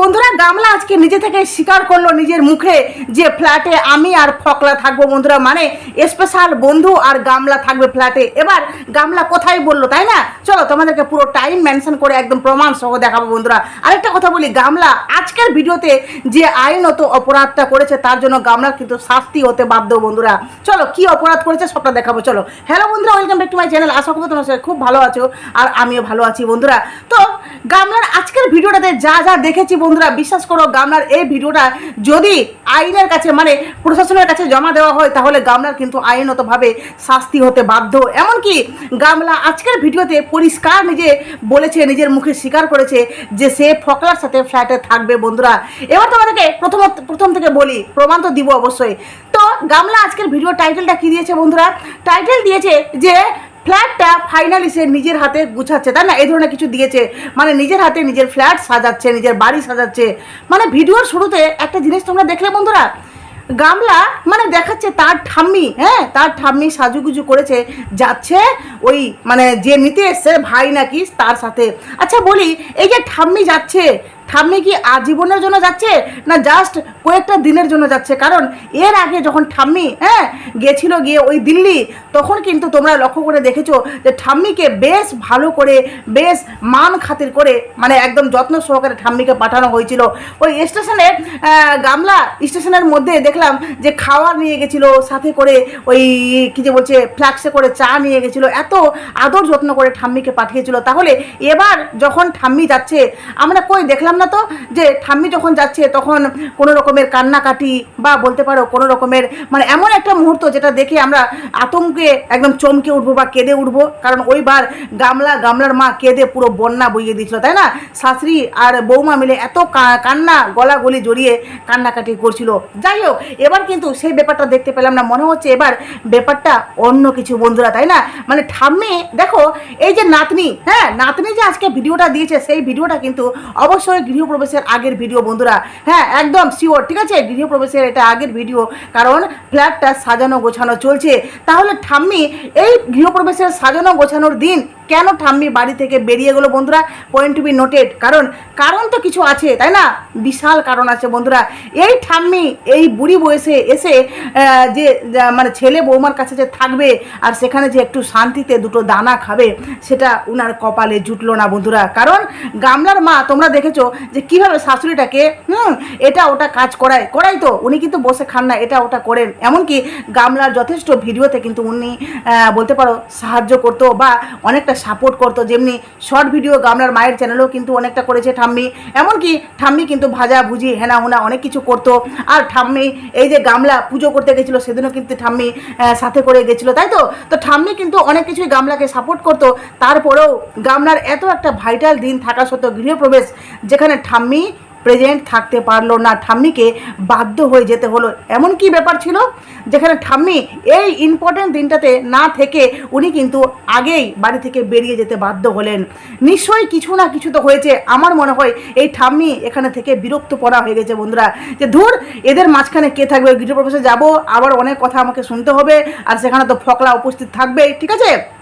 বন্ধুরা, গামলা আজকে নিজে থেকে স্বীকার করল নিজের মুখে যে ফ্ল্যাটে আমি আর ফকলা থাকব বন্ধুরা মানে স্পেশাল বন্ধু আর গামলা থাকবে ফ্ল্যাটে। এবার গামলা কোথায় বলল, তাই না? চলো তোমাদেরকে পুরো টাইম মেনশন করে একদম প্রমাণ সহ দেখাবো বন্ধুরা। আরেকটা কথা বলি, গামলা আজকের ভিডিওতে যে আইনত অপরাধটা করেছে, তার জন্য গামলার কিন্তু শাস্তি হতে বাধ্য বন্ধুরা। চলো, কি অপরাধ করেছে সবটা দেখাবো, চলো। হ্যালো বন্ধুরা welcome back to my channel আশা করব তোমার সাথে খুব ভালো আছো আর আমিও ভালো আছি বন্ধুরা। তো গামলার আজকের ভিডিওটাতে যা যা দেখেছি বন্ধুরা, বিশ্বাস করো, গামলার এই ভিডিওটা যদি আইনের কাছে মানে প্রশাসনের কাছে জমা দেওয়া হয়, তাহলে গামলার কিন্তু আইনতভাবে শাস্তি হতে বাধ্য। এমনকি গামলা আজকের ভিডিওতে পরিষ্কার নিজে বলেছে, নিজের মুখে স্বীকার করেছে যে সে ফকলার সাথে ফ্ল্যাটে থাকবে বন্ধুরা। এবার তোমাদেরকে প্রথম প্রথম থেকে বলি, প্রমাণ তো দিব অবশ্যই। তো গামলা আজকের ভিডিও টাইটেলটা কি দিয়েছে বন্ধুরা? টাইটেল দিয়েছে যে ফ্ল্যাটটা ফাইনালি সে নিজের হাতে গুছাচ্ছে, তাই না? এই ধরনের কিছু দিয়েছে। মানে নিজের হাতে নিজের ফ্ল্যাট সাজাচ্ছে, নিজের বাড়ি সাজাচ্ছে। মানে ভিডিওর শুরুতে একটা জিনিস তোমরা দেখলে বন্ধুরা, গামলা মানে দেখাচ্ছে তার ঠাম্মি হ্যাঁ? তার ঠাম্মি সাজুগুজু করেছে, যাচ্ছে ওই মানে যে নিতে এসছে ভাই নাকি তার সাথে। আচ্ছা বলি, এই যে ঠাম্মি যাচ্ছে ঠাম্মি কি আজীবনের জন্য যাচ্ছে? না জাস্ট কয়েকটা দিনের জন্য যাচ্ছে? কারণ এর আগে যখন ঠাম্মি হ্যাঁ গেছিল গিয়ে ওই দিল্লি তখন কিন্তু তোমরা লক্ষ্য করে দেখেছ যে ঠাম্মিকে বেশ ভালো করে বেশ মান খাতির করে মানে একদম যত্ন সহকারে ঠাম্মিকে পাঠানো হয়েছিল। ওই স্টেশনে আহ, গামলা স্টেশনের মধ্যে দেখলাম যে খাওয়ার নিয়ে গেছিল সাথে করে ওই কি যে বলছে ফ্ল্যাক্সে করে চা নিয়ে গেছিল এত আদর যত্ন করে ঠাম্মিকে পাঠিয়েছিল। তাহলে এবার যখন ঠাম্মি যাচ্ছে আমরা কই দেখলাম না তো? যে ঠাম্মি যখন যাচ্ছে, তখন কোনো রকমের কান্নাকাটি বা বলতে পারো কোনো রকমের মানে এমন একটা মুহূর্ত যেটা দেখে আমরা আতঙ্কে একদম চমকে উঠবো বা কেঁদে উঠবো। কারণ ওইবার গামলা, গামলার মা কেঁদে পুরো বন্যা বইয়ে দিয়েছিল, তাই না? শাশুড়ি আর বৌমা মিলে এত কান্না গলা গলি জড়িয়ে কান্নাকাটি করছিল। যাই হোক, এবার কিন্তু সেই ব্যাপারটা দেখতে পেলাম না। মনে হচ্ছে এবার ব্যাপারটা অন্য কিছু বন্ধুরা, তাই না? মানে ঠাম্মি, দেখো, এই যে নাতনি হ্যাঁ নাতনি যে আজকে ভিডিওটা দিয়েছে, সেই ভিডিওটা কিন্তু অবশ্যই গৃহপ্রবেশের আগের ভিডিও বন্ধুরা। হ্যাঁ একদম শিওর ঠিক আছে? গৃহপ্রবেশের এটা আগের ভিডিও কারণ ফ্ল্যাটটা সাজানো গোছানো চলছে। তাহলে ঠাম্মি, এই গৃহপ্রবেশের সাজানো গোছানোর দিন কেন ঠাম্মি বাড়ি থেকে বেরিয়ে গেলো বন্ধুরা? পয়েন্ট টু বি নোটেড কারণ কারণ তো কিছু আছে, তাই না? বিশাল কারণ আছে বন্ধুরা। এই ঠাম্মি, এই বুড়ি বয়সে এসে যে মানে ছেলে বৌমার কাছে যে থাকবে, আর সেখানে যে একটু শান্তিতে দুটো দানা খাবে, সেটা উনার কপালে জুটলো না বন্ধুরা। কারণ গামলার মা, তোমরা দেখেছ যে কীভাবে শাশুড়িটাকে, হুম, এটা ওটা কাজ করায়। করাই তো, উনি কিন্তু বসে খান না, এটা ওটা করেন। এমনকি গামলার যথেষ্ট ভিডিওতে কিন্তু উনি বলতে পারো, সাহায্য করতো বা অনেকটা সাপোর্ট করতো, যেমনি শর্ট ভিডিও গামলার মায়ের চ্যানেলও কিন্তু অনেকটা করেছে ঠাম্মি। এমনকি ঠাম্মি কিন্তু ভাজা, ভুজি হেনা হুনা অনেক কিছু করতো। আর ঠাম্মি এই যে গামলা পুজো করতে গেছিল, সেদিনও কিন্তু ঠাম্মি সাথে করে গেছিল, তাই তো? তো ঠাম্মি কিন্তু অনেক কিছুই গামলাকে সাপোর্ট করতো। তারপরেও গামলার এত একটা ভাইটাল দিন থাকা সত্ত্বেও গৃহপ্রবেশ, যেখানে ঠাম্মি প্রেজেন্ট থাকতে পারল না। ঠাম্মিকে বাধ্য হয়ে যেতে হলো। এমন কি ব্যাপার ছিল? যেখানে ঠাম্মি এই ইম্পর্টেন্ট দিনটাতে না থেকে উনি কিন্তু আগেই বাড়ি থেকে বেরিয়ে যেতে বাধ্য হলেন। নিশ্চয়ই কিছু না কিছু তো হয়েছে। আমার মনে হয় এই ঠাম্মি এখানে থেকে বিরক্ত পড়া হয়ে গেছে বন্ধুরা। যে ধুর, এদের মাঝখানে কে থাকবে? গৃহপ্রবেশে যাব। আবার অনেক কথা আমাকে শুনতে হবে। আর সেখানে তো ফকলা উপস্থিত থাকবে ঠিক আছে?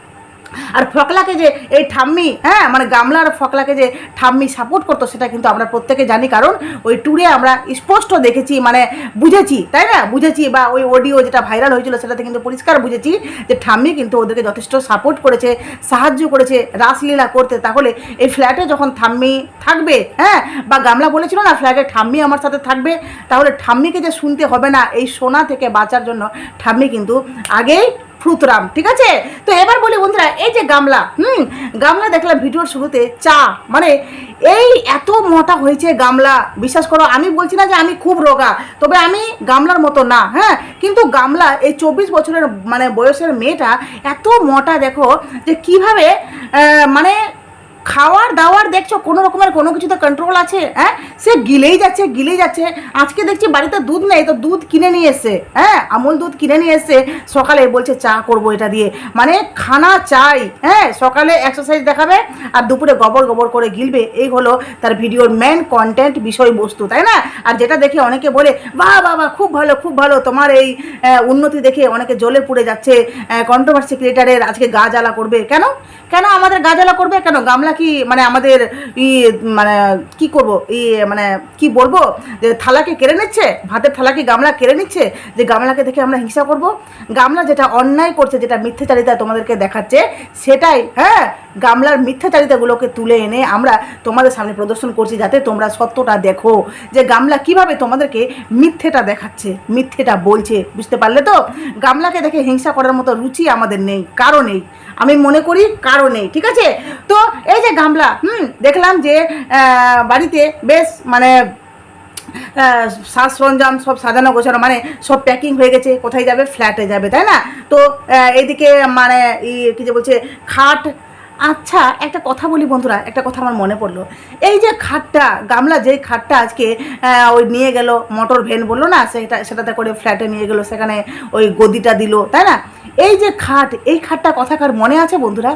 আর ফকলাকে যে এই ঠাম্মি হ্যাঁ মানে গামলার ফকলাকে যে ঠাম্মি সাপোর্ট করতো, সেটা কিন্তু আমরা প্রত্যেকে জানি। কারণ ওই ট্যুরে আমরা স্পষ্ট দেখেছি মানে বুঝেছি, তাই না? বুঝেছি বা ওই অডিও যেটা ভাইরাল হয়েছিল, সেটাতে কিন্তু পরিষ্কার বুঝেছি যে ঠাম্মি কিন্তু ওদেরকে যথেষ্ট সাপোর্ট করেছে, সাহায্য করেছে, রাসলীলা করতে। তাহলে এই ফ্ল্যাটে যখন ঠাম্মি থাকবে হ্যাঁ বা গামলা বলেছিল না ফ্ল্যাটে ঠাম্মি আমার সাথে থাকবে, তাহলে ঠাম্মিকে যে শুনতে হবে না, এই সোনা থেকে বাঁচার জন্য ঠাম্মি কিন্তু আগেই ফ্রুতরাম ঠিক আছে? তো এবার বলি বন্ধুরা, এই যে গামলা, হুম, গামলা দেখলাম ভিডিওর শুরুতে, চা মানে এই এত মোটা হয়েছে গামলা, বিশ্বাস করো, আমি বলছি না যে আমি খুব রোগা, তবে আমি গামলার মতো না হ্যাঁ? কিন্তু গামলা, এই চব্বিশ বছরের মানে বয়সের মেয়েটা এত মোটা দেখো যে কীভাবে মানে খাওয়ার দাওয়ার দেখছ, কোনো রকমের কোনো কিছুতে কন্ট্রোল আছে? হ্যাঁ? সে গিলেই যাচ্ছে গিলেই যাচ্ছে। আজকে দেখছি বাড়িতে দুধ নেই, তো দুধ কিনে নিয়ে এসছে হ্যাঁ? আমুল দুধ কিনে নিয়ে এসছে সকালে বলছে, চা করব এটা দিয়ে। মানে খানা চাই হ্যাঁ? সকালে এক্সারসাইজ দেখাবে আর দুপুরে গবর গবর করে গিলবে। এই হলো তার ভিডিওর মেন কন্টেন্ট বিষয়বস্তু, তাই না? আর যেটা দেখে অনেকে বলে, বাহ বাহ খুব ভালো খুব ভালো। তোমার এই উন্নতি দেখে অনেকে জ্বলে পুড়ে যাচ্ছে কন্ট্রোভার্সি ক্রিয়েটারের আজকে গা জ্বালা করবে। কেন? কেন আমাদের গাজালা করবে? কেন? গামলা কি মানে আমাদের ই মানে কি করব? ই মানে কি বলব? যে থালাকে কেড়ে নিচ্ছে, ভাতের থালাকে গামলা কেড়ে নিচ্ছে, যে গামলাকে দেখে আমরা হিংসা করব। গামলা যেটা অন্যায় করছে, যেটা মিথ্যাচারিতা তোমাদেরকে দেখাচ্ছে, সেটাই হ্যাঁ? গামলার মিথ্যাচারিতাগুলোকে তুলে এনে আমরা তোমাদের সামনে প্রদর্শন করছি, যাতে তোমরা সত্যটা দেখো। যে গামলা কীভাবে তোমাদেরকে মিথ্যেটা দেখাচ্ছে, মিথ্যেটা বলছে, বুঝতে পারলে তো? গামলাকে দেখে হিংসা করার মতো রুচি আমাদের নেই, কারও নেই। আমি মনে করি কারও নেই, ঠিক আছে? তো এই যে গামলা, হুম, দেখলাম যে বাড়িতে বেশ মানে সাজ সরঞ্জাম সব সাজানো গোছানো মানে সব প্যাকিং হয়ে গেছে, কোথায় যাবে? ফ্ল্যাটে যাবে, তাই না? তো এইদিকে মানে ই, কী যে বলছে, খাট। আচ্ছা একটা কথা বলি বন্ধুরা, একটা কথা আমার মনে পড়ল। এই যে খাটটা, গামলা যেই খাটটা আজকে ওই নিয়ে গেল মোটর ভ্যান বলল না, সেটা, সেটাতে করে ফ্ল্যাটে নিয়ে গেল, সেখানে ওই গদিটা দিল, তাই না? এই যে খাট, এই খাটটা কথাকার মনে আছে বন্ধুরা?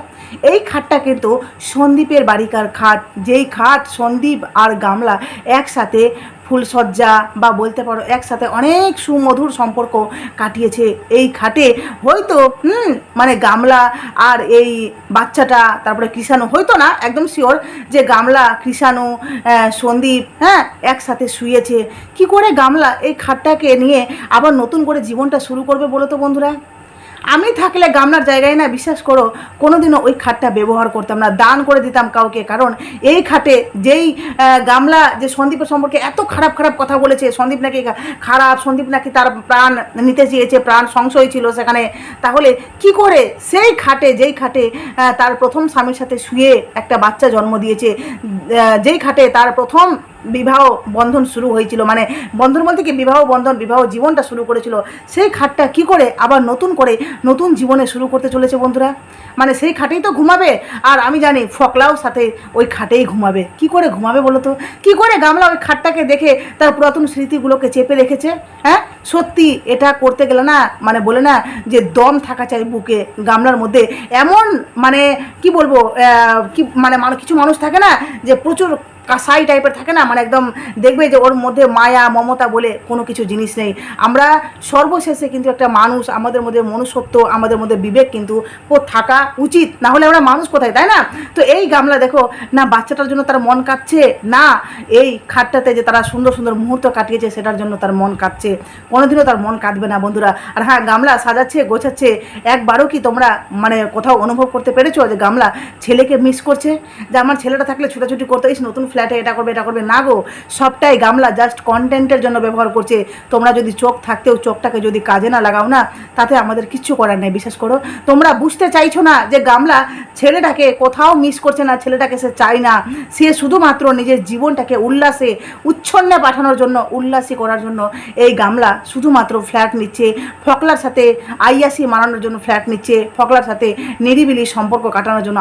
এই খাটটা কিন্তু সন্দীপের বাড়িকার খাট। যেই খাট, সন্দীপ আর গামলা একসাথে ফুলসজ্জা বা বলতে পারো একসাথে অনেক সুমধুর সম্পর্ক কাটিয়েছে। এই খাটে হয়তো, হুম মানে গামলা আর এই বাচ্চাটা, তারপরে কৃষাণু, হয়তো না, একদম শিওর যে গামলা, কৃষাণু সন্দীপ হ্যাঁ একসাথে শুয়েছে। কি করে গামলা এই খাটটাকে নিয়ে আবার নতুন করে জীবনটা শুরু করবে বলো তো বন্ধুরা? আমি থাকলে গামলার জায়গায় না, বিশ্বাস করো, কোনোদিনও ওই খাটটা ব্যবহার করতাম না, দান করে দিতাম কাউকে। কারণ এই খাটে যেই গামলা যে সন্দীপের সম্পর্কে এত খারাপ খারাপ কথা বলেছে, সন্দীপ নাকি খারাপ, সন্দীপ নাকি তার প্রাণ নিতে চেয়েছে, প্রাণ সংশয় ছিল সেখানে। তাহলে কি করে সেই খাটে, যেই খাটে তার প্রথম স্বামীর সাথে শুয়ে একটা বাচ্চা জন্ম দিয়েছে যেই খাটে তার প্রথম বিবাহ বন্ধন শুরু হয়েছিল। মানে বন্ধন বলতে কি বিবাহ বন্ধন, বিবাহ জীবনটা শুরু করেছিল। সেই খাটটা কি করে আবার নতুন করে নতুন জীবনে শুরু করতে চলেছে বন্ধুরা? মানে সেই খাটেই তো ঘুমাবে। আর আমি জানি ফকলাও সাথে ওই খাটেই ঘুমাবে। কি করে ঘুমাবে বলো তো? কি করে গামলা ওই খাটটাকে দেখে তার পুরাতন স্মৃতিগুলোকে চেপে রেখেছে? হ্যাঁ? সত্যি এটা করতে গেলে না মানে বলে না যে দম থাকা চাই বুকে, গামলার মধ্যে। এমন মানে কি বলব কি মানে কিছু মানুষ থাকে না যে প্রচুর কাসাই টাইপের থাকে না মানে একদম দেখবে যে ওর মধ্যে মায়া, মমতা বলে কোনো কিছু জিনিস নেই। আমরা সর্বশেষে কিন্তু একটা মানুষ, আমাদের মধ্যে মনুষ্যত্ব, আমাদের মধ্যে বিবেক কিন্তু থাকা উচিত। না হলে আমরা মানুষ কোথায়, তাই না? তো এই গামলা দেখো, না, বাচ্চাটার জন্য তার মন কাঁদছে না, এই খাটটাতে যে তারা সুন্দর সুন্দর মুহূর্ত কাটিয়েছে, সেটার জন্য তার মন কাঁদছে কোনোদিনও তার মন কাঁদবে না, বন্ধুরা। আর হ্যাঁ গামলা সাজাচ্ছে, গোছাচ্ছে। একবারও কি তোমরা মানে কোথাও অনুভব করতে পেরেছ যে গামলা ছেলেকে মিস করছে? যে আমার ছেলেটা থাকলে ছুটাছুটি করতে, ইস, নতুন ফ্ল্যাটে এটা করবে এটা করবে। না গো, সবটাই গামলা জাস্ট কন্টেন্টের জন্য ব্যবহার করছে। তোমরা যদি চোখ থাকতেও চোখটাকে যদি কাজে না লাগাও না, তাতে আমাদের কিচ্ছু করার নেই, বিশ্বাস করো। তোমরা বুঝতে চাইছো না যে গামলা ছেলেটাকে কোথাও মিস করছে না, ছেলেটাকে সে চায় না। সে শুধুমাত্র নিজের জীবনটাকে উল্লাসে, উচ্ছন্নে পাঠানোর জন্য, উল্লাসী করার জন্য এই গামলা শুধুমাত্র ফ্ল্যাট নিচ্ছে। ফকলার সাথে আইয়াসি মানানোর জন্য ফ্ল্যাট নিচ্ছে। ফকলার সাথে নিরিবিলি সম্পর্ক কাটানোর জন্য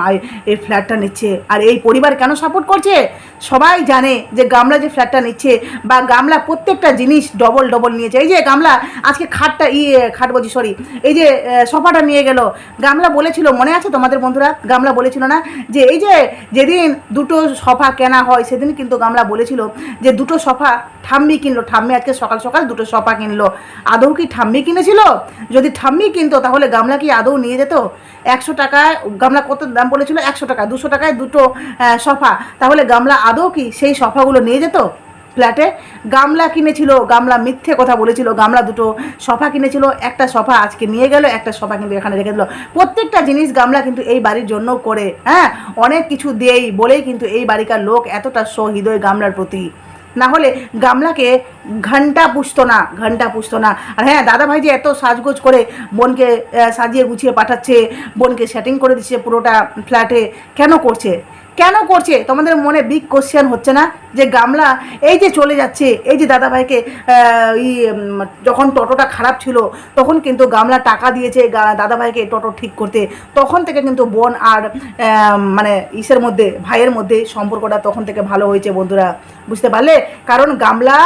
এই ফ্ল্যাটটা নিচ্ছে। আর এই পরিবার কেন সাপোর্ট করছে? সবাই জানে যে গামলা যে ফ্ল্যাটটা নিচ্ছে বা গামলা প্রত্যেকটা জিনিস ডবল ডবল নিয়েছে। এই যে গামলা, আজকে খাটটা ইয়ে খাট বলছি সরি এই যে সোফাটা নিয়ে গেল। গামলা বলেছিল, মনে আছে তোমাদের বন্ধুরা? গামলা বলেছিল না? যে এই যে যেদিন দুটো সোফা কেনা হয়, সেদিন কিন্তু গামলা বলেছিল যে দুটো সোফা ঠাম্মি কিনলো। ঠাম্মি আজকে সকাল সকাল দুটো সোফা কিনলো। আদৌ কি ঠাম্মি কিনেছিল? যদি ঠাম্মি কিনতো, তাহলে গামলা কি আদৌ নিয়ে যেত? একশো টাকায় গামলা কত দাম বলেছিল? একশো টাকা, দুশো টাকায় দুটো সোফা। তাহলে গামলা আদৌ কি সেই সোফাগুলো নিয়ে যেত? ফ্ল্যাটে। গামলা কিনেছিল, গামলা মিথ্যে কথা বলেছিল, গামলা দুটো সোফা কিনেছিল, একটা সোফা আজকে নিয়ে গেল, একটা সোফা কিন্তু এখানে রেখে দিল। প্রত্যেকটা জিনিস গামলা কিন্তু এই বাড়ির জন্য করে হ্যাঁ? অনেক কিছু দেই বলেই কিন্তু এই বাড়িকার লোক এতটা সহৃদয় গামলার প্রতি। না হলে গামলাকে ঘণ্টা পুষতো না, ঘণ্টা পুষতো না। আর হ্যাঁ দাদা ভাই যে এত সাজগোজ করে বোনকে সাজিয়ে গুছিয়ে পাঠাচ্ছে, বোনকে সেটিং করে দিচ্ছে পুরোটা ফ্ল্যাটে, কেন করছে? কেন করছে? তোমাদের মনে বিগ কোশ্চেন হচ্ছে না? যে গামলা এই যে চলে যাচ্ছে, এই যে দাদাভাইকে ই যখন টোটোটা খারাপ ছিল, তখন কিন্তু গামলা টাকা দিয়েছে দাদাভাইকে টোটো ঠিক করতে। তখন থেকে কিন্তু বোন আর মানে ইসের মধ্যে, ভাইয়ের মধ্যে সম্পর্কটা তখন থেকে ভালো হয়েছে বন্ধুরা। বুঝতে পারলে? কারণ গামলা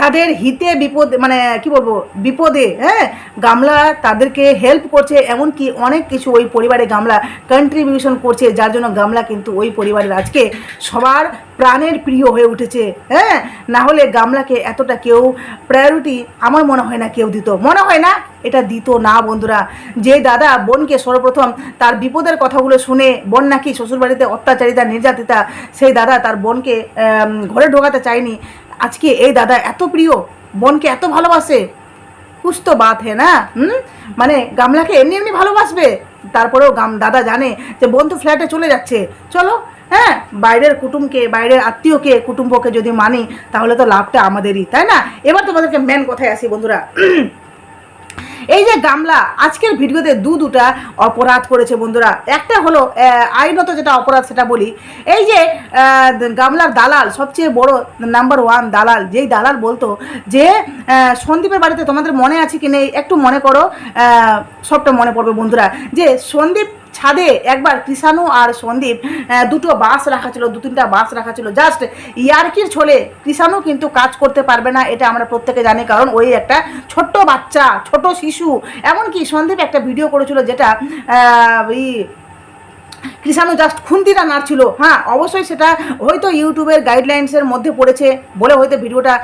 তাদের হিতে বিপদ মানে কি বলব, বিপদে হ্যাঁ গামলা তাদেরকে হেল্প করছে, এমনকি অনেক কিছু ওই পরিবারে গামলা কন্ট্রিবিউশন করছে, যার জন্য গামলা কিন্তু ওই পরিবারের আজকে সবার প্রাণের প্রিয় হয়ে উঠেছে হ্যাঁ না হলে গামলাকে এতটা কেউ প্রায়োরিটি আমার মনে হয় না কেউ দিত। মনে হয় না এটা দিত না, বন্ধুরা। যে দাদা বোনকে সর্বপ্রথম তার বিপদের কথাগুলো শুনে, বোন নাকি শ্বশুরবাড়িতে অত্যাচারিতা, নির্যাতিতা, সেই দাদা তার বোনকে ঘরে ঢোকাতে চায়নি আজকে এই দাদা এত প্রিয়, বোনকে এত ভালোবাসে। কুছ তো বাত হে না, হুম? মানে গামলাকে এমনি এমনি ভালোবাসবে। তারপরেও গাম, দাদা জানে যে বোন তো ফ্ল্যাটে চলে যাচ্ছে। চলো হ্যাঁ বাইরের কুটুমকে, বাইরের আত্মীয়কে, কুটুম্বকে যদি মানি, তাহলে তো লাভটা আমাদেরই, তাই না? এবার তোমাদেরকে মেন কথায় আসি বন্ধুরা। এই যে গামলা, আজকের ভিডিওতে দু দুটা অপরাধ করেছে বন্ধুরা। একটা হলো আইনত যেটা অপরাধ সেটা বলি। এই যে গামলার দালাল, সবচেয়ে বড় নাম্বার ওয়ান দালাল, যেই দালাল বলতো যে সন্দীপের বাড়িতে তোমাদের মনে আছে কি নেই? একটু মনে করো সবটা মনে পড়বে বন্ধুরা। যে সন্দীপ ছাদে একবার কৃষাণু আর সন্দীপ দুটো বাস রাখা ছিল, দু তিনটা বাস রাখা ছিল। জাস্ট ইয়ার্কির ছলে কৃষাণু কিন্তু কাজ করতে পারবে না, এটা আমরা প্রত্যেকে জানি, কারণ ওই একটা ছোট্ট বাচ্চা, ছোট শিশু। এমনকি সন্দীপ একটা ভিডিও করেছিল যেটা ওই কৃষাণু জাস্ট খুন্তিটা নাড়ছিল। হ্যাঁ অবশ্যই সেটা হয়তো ইউটিউবের গাইডলাইন্সের মধ্যে পড়েছে বলে হয়তো ভিডিওটা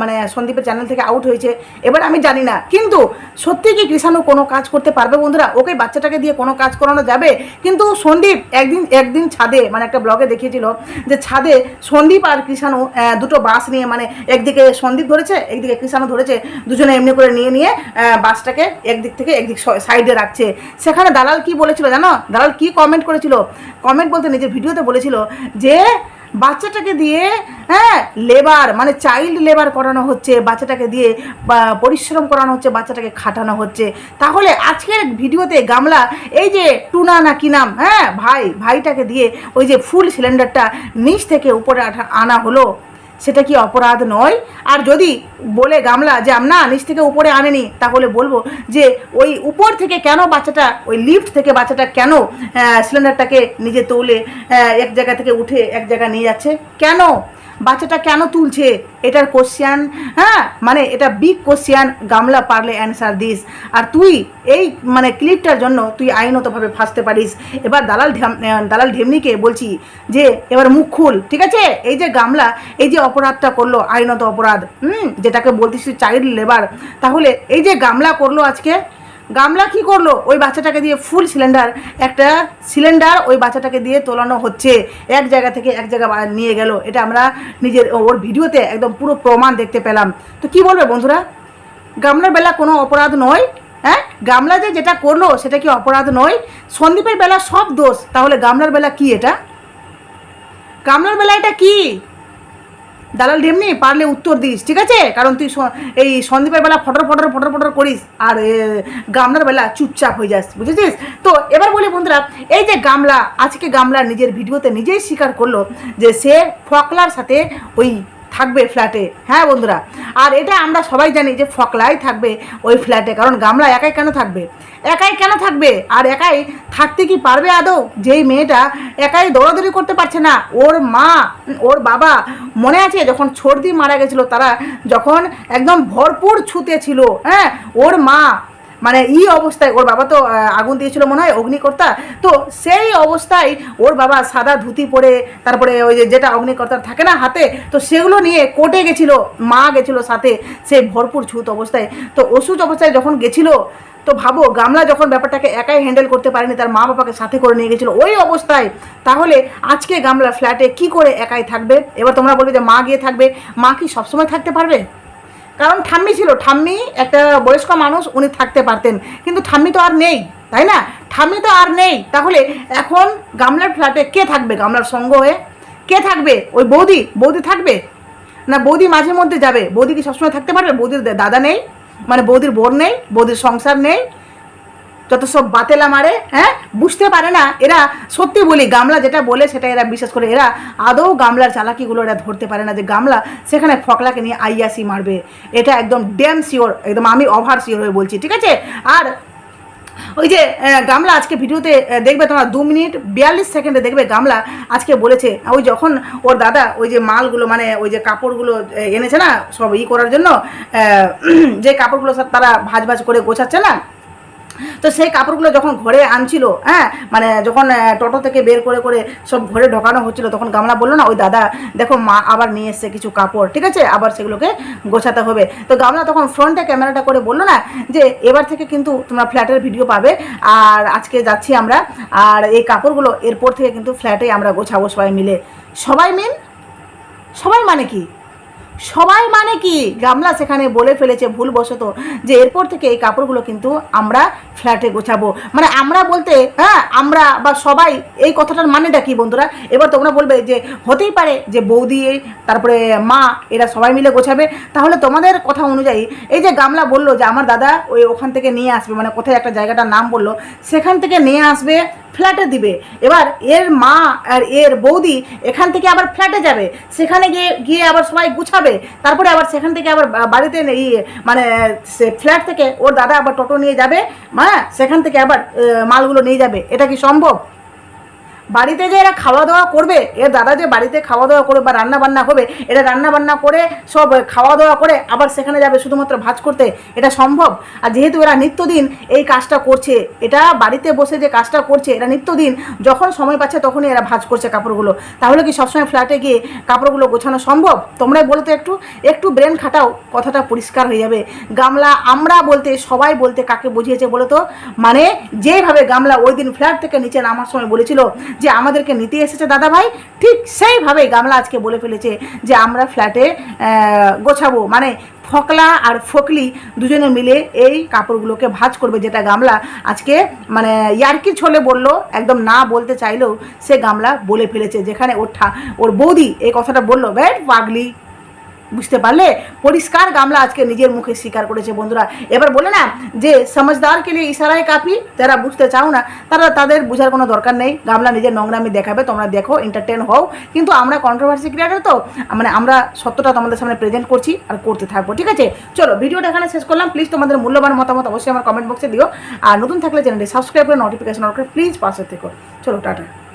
মানে সন্দীপের চ্যানেল থেকে আউট হয়েছে। এবার আমি জানি না। কিন্তু সত্যি কি কৃষাণু কোনো কাজ করতে পারবে বন্ধুরা? ওকে বাচ্চাটাকে দিয়ে কোনো কাজ করানো যাবে? কিন্তু সন্দীপ একদিন একদিন ছাদে মানে একটা ব্লগে দেখিয়েছিল যে ছাদে সন্দীপ আর কৃষাণু দুটো বাস নিয়ে মানে একদিকে সন্দীপ ধরেছে, একদিকে কৃষাণু ধরেছে, দুজনে এমনি করে নিয়ে নিয়ে বাসটাকে একদিক থেকে একদিক সাইডে রাখছে। সেখানে দালাল কি বলেছিল জানো? দালাল কি কমেন্ট করেছিল? কমেন্ট বলতে নিজের ভিডিওতে বলেছিল যে বাচ্চাটাকে দিয়ে হ্যাঁ লেবার মানে চাইল্ড লেবার করানো হচ্ছে, বাচ্চাটাকে দিয়ে পরিশ্রম করানো হচ্ছে, বাচ্চাটাকে খাটানো হচ্ছে। তাহলে আজকের ভিডিওতে গামলা, এই যে টুনা না কি নাম হ্যাঁ ভাই, ভাইটাকে দিয়ে ওই যে ফুল সিলিন্ডারটা নিচ থেকে উপরে আনা হলো। সেটা কি অপরাধ নয়? আর যদি বলে গামলা যে না, নিচ থেকে উপরে আনেনি, তাহলে বলব যে ওই উপর থেকে কেন বাচ্চাটা, ওই লিফট থেকে বাচ্চাটা কেন সিলিন্ডারটাকে নিজে তুলে এক জায়গা থেকে উঠে এক জায়গায় নিয়ে যাচ্ছে? কেন? বাচ্চাটা কেন তুলছে? এটার কোশ্চেন হ্যাঁ? মানে এটা বিগ কোশ্চেন গামলা পারলে অ্যান্সার দিস। আর তুই এই মানে ক্লিপটার জন্য তুই আইনতভাবে ফাঁসতে পারিস। এবার দালাল দালাল ঢেমনিকে বলছি যে, এবার মুখ খুল, ঠিক আছে? এই যে গামলা, এই যে অপরাধটা করল, আইনত অপরাধ, হুম? যেটাকে বলতিস চাইল্ড লেবার তাহলে এই যে গামলা করল আজকে গামলা কি করল? ওই বাচ্চাটাকে দিয়ে ফুল সিলিন্ডার, একটা সিলিন্ডার ওই বাচ্চাটাকে দিয়ে তোলানো হচ্ছে। এক জায়গা থেকে এক জায়গা নিয়ে গেল। এটা আমরা নিজের ওর ভিডিওতে একদম পুরো প্রমাণ দেখতে পেলাম। তো কি বলবে বন্ধুরা? গামলার বেলা কোনো অপরাধ নয় হ্যাঁ? গামলা যে যেটা করল সেটা কি অপরাধ নয়? সন্দীপের বেলা সব দোষ। তাহলে গামলার বেলা কি এটা? গামলার বেলা এটা কি? দালাল ঢেমনি পারলে উত্তর দিস, ঠিক আছে? কারণ তুই এই সন্দীপের বেলা ফটর ফটর ফটর ফটর করিস, আর গামলার বেলা চুপচাপ হয়ে যাস, বুঝেছিস? তো এবার বলি বন্ধুরা, এই যে গামলা, আজকে গামলা নিজের ভিডিওতে নিজেই স্বীকার করল যে সে ফকলার সাথে ওই থাকবে ফ্ল্যাটে হ্যাঁ বন্ধুরা? আর এটা আমরা সবাই জানি যে ফকলাই থাকবে ওই ফ্ল্যাটে কারণ গামলা একাই কেন থাকবে? একাই কেন থাকবে? আর একাই থাকতে কি পারবে আদৌ? যেই মেয়েটা একাই দৌড়াদৌড়ি করতে পারছে না। ওর মা, ওর বাবা, মনে আছে? যখন ছর্দি মারা গেছিল, তারা যখন একদম ভরপুর ছুতে ছিল হ্যাঁ? ওর মা মানে ই অবস্থায় ওর বাবা তো আগুন দিয়েছিল মনে হয়, অগ্নিকর্তা। তো সেই অবস্থায় ওর বাবা সাদা ধুতি পরে, তারপরে ওই যে যেটা অগ্নিকর্তার থাকে না হাতে, তো সেগুলো নিয়ে কোর্টে গেছিল, মা গেছিল সাথে, সে ভরপুর ছুত অবস্থায়। তো অসুচ অবস্থায় যখন গেছিল, তো ভাবো, গামলা যখন ব্যাপারটাকে একাই হ্যান্ডেল করতে পারেনি, তার মা বাবাকে সাথে করে নিয়ে গেছিল, ওই অবস্থায়, তাহলে আজকে গামলা ফ্ল্যাটে কি করে একাই থাকবে? এবার তোমরা বলবে যে মা গিয়ে থাকবে, মা কি সবসময় থাকতে পারবে? কারণ ঠাম্মি ছিল, ঠাম্মি একটা বয়স্ক মানুষ, উনি থাকতে পারতেন। কিন্তু ঠাম্মি তো আর নেই, তাই না? ঠাম্মি তো আর নেই। তাহলে এখন গামলার ফ্ল্যাটে কে থাকবে গামলার সঙ্গ হয়ে? কে থাকবে? ওই বৌদি? বৌদি থাকবে? না, বৌদি মাঝে মধ্যে যাবে? বৌদি কি সবসময় থাকতে পারবে? বৌদির দাদা নেই? মানে বৌদির বোন নেই? বৌদির সংসার নেই? যত সব বাতেলা মারে হ্যাঁ? বুঝতে পারে না, এরা সত্যি বলি গামলা যেটা বলে সেটা এরা বিশ্বাস করে। এরা আদৌ গামলার চালাকিগুলো এরা ধরতে পারে না যে গামলা সেখানে ফকলাকে নিয়ে আইয়াসি মারবে। এটা একদম ড্যাম শিওর একদম আমি ওভার শিওর হয়ে বলছি, ঠিক আছে? আর ওই যে গামলা আজকে ভিডিওতে দেখবে তোমরা দু মিনিট বিয়াল্লিশ সেকেন্ডে দেখবে গামলা আজকে বলেছে, ওই যখন ওর দাদা ওই যে মালগুলো মানে ওই যে কাপড়গুলো এনেছে না, সব ই করার জন্য যে কাপড়গুলো তারা ভাজ ভাজ করে গোছাচ্ছে না তো সেই কাপড়গুলো যখন ঘরে আনছিল হ্যাঁ মানে যখন টোটো থেকে বের করে করে সব ঘরে ঢোকানো হচ্ছিল, তখন গামলা বলল, না, ওই দাদা, দেখো, মা আবার নিয়ে এসছে কিছু কাপড়, ঠিক আছে? আবার সেগুলোকে গোছাতে হবে। তো গামলা তখন ফ্রন্টে ক্যামেরাটা করে বলল, না, যে এবার থেকে কিন্তু তোমরা ফ্ল্যাটের ভিডিও পাবে, আর আজকে যাচ্ছি আমরা, আর এই কাপড়গুলো এরপর থেকে কিন্তু ফ্ল্যাটে আমরা গোছাবো সবাই মিলে। সবাই মিল সবাই মানে কি? সবাই মানে কি? গামলা সেখানে বলে ফেলেছে ভুলবশত যে এরপর থেকে এই কাপড়গুলো কিন্তু আমরা ফ্ল্যাটে গোছাবো। মানে আমরা বলতে হ্যাঁ আমরা বা সবাই এই কথাটার মানেটা কি বন্ধুরা? এবার তোমরা বলবে যে হতেই পারে যে বৌদি, তারপরে মা, এরা সবাই মিলে গোছাবে। তাহলে তোমাদের কথা অনুযায়ী এই যে গামলা বলল যে আমার দাদা ওই ওখান থেকে নিয়ে আসবে মানে কোথায় একটা জায়গাটার নাম বলল, সেখান থেকে নিয়ে আসবে ফ্ল্যাটে দিবে। এবার এর মা আর এর বৌদি এখান থেকে আবার ফ্ল্যাটে যাবে। সেখানে গিয়ে গিয়ে আবার সবাই গুছাবে। তারপরে আবার সেখান থেকে আবার বাড়িতে এই মানে সে ফ্ল্যাট থেকে ওর দাদা আবার টোটো নিয়ে যাবে হ্যাঁ? সেখান থেকে আবার মালগুলো নিয়ে যাবে। এটা কি সম্ভব? বাড়িতে যে এরা খাওয়া দাওয়া করবে, এর দাদা যে বাড়িতে খাওয়া দাওয়া করবে বা রান্না বান্না হবে এটা রান্না বান্না করে সব খাওয়া দাওয়া করে আবার সেখানে যাবে শুধুমাত্র ভাজ করতে, এটা সম্ভব? আর যেহেতু এরা নিত্যদিন এই কাজটা করছে, এটা বাড়িতে বসে যে কাজটা করছে, এরা নিত্যদিন যখন সময় পাচ্ছে তখনই এরা ভাজ করছে কাপড়গুলো। তাহলে কি সবসময় ফ্ল্যাটে গিয়ে কাপড়গুলো গোছানো সম্ভব? তোমরাই বলো তো একটু একটু ব্রেন খাটাও, কথাটা পরিষ্কার হয়ে যাবে। গামলা আমরা বলতে, সবাই বলতে কাকে বুঝিয়েছে বলো তো? মানে যেভাবে গামলা ওই দিন ফ্ল্যাট থেকে নিচে নামার সময় বলেছিল যে আমাদেরকে নিতে এসেছে দাদা ভাই, ঠিক সেইভাবেই গামলা আজকে বলে ফেলেছে যে আমরা ফ্ল্যাটে গোছাবো। মানে ফকলা আর ফকলি দুজনে মিলে এই কাপড়গুলোকে ভাজ করবে যেটা গামলা আজকে মানে ইয়ার্কি ছলে বলল, একদম না বলতে চাইলেও সে গামলা বলে ফেলেছে। যেখানে ওর ঠা, ওর বৌদি এই কথাটা বলল ব্যাট পাগলি। বুঝতে পারলে? পরিষ্কার গামলা আজকে নিজের মুখে স্বীকার করেছে বন্ধুরা। এবার বলে না যে সমঝদারকে লিয়ে ইশারায় কাফি যারা বুঝতে চাও না, তারা তাদের বোঝার কোনো দরকার নেই। গামলা নিজের নোংরামি দেখাবে, তোমরা দেখো এন্টারটেন হও। কিন্তু আমরা কন্ট্রোভার্সি ক্রিয়েটার তো মানে আমরা সত্যটা তোমাদের সামনে প্রেজেন্ট করছি আর করতে থাকব, ঠিক আছে? চলো, ভিডিওটা এখানে শেষ করলাম। প্লিজ তোমাদের মূল্যবান মতামত অবশ্যই আমার কমেন্ট বক্সে দিও। আর নতুন থাকলে চ্যানেলটি সাবস্ক্রাইব করে নোটিফিকেশন অন করে প্লিজ পাশে থেকো। চলো, টাটা।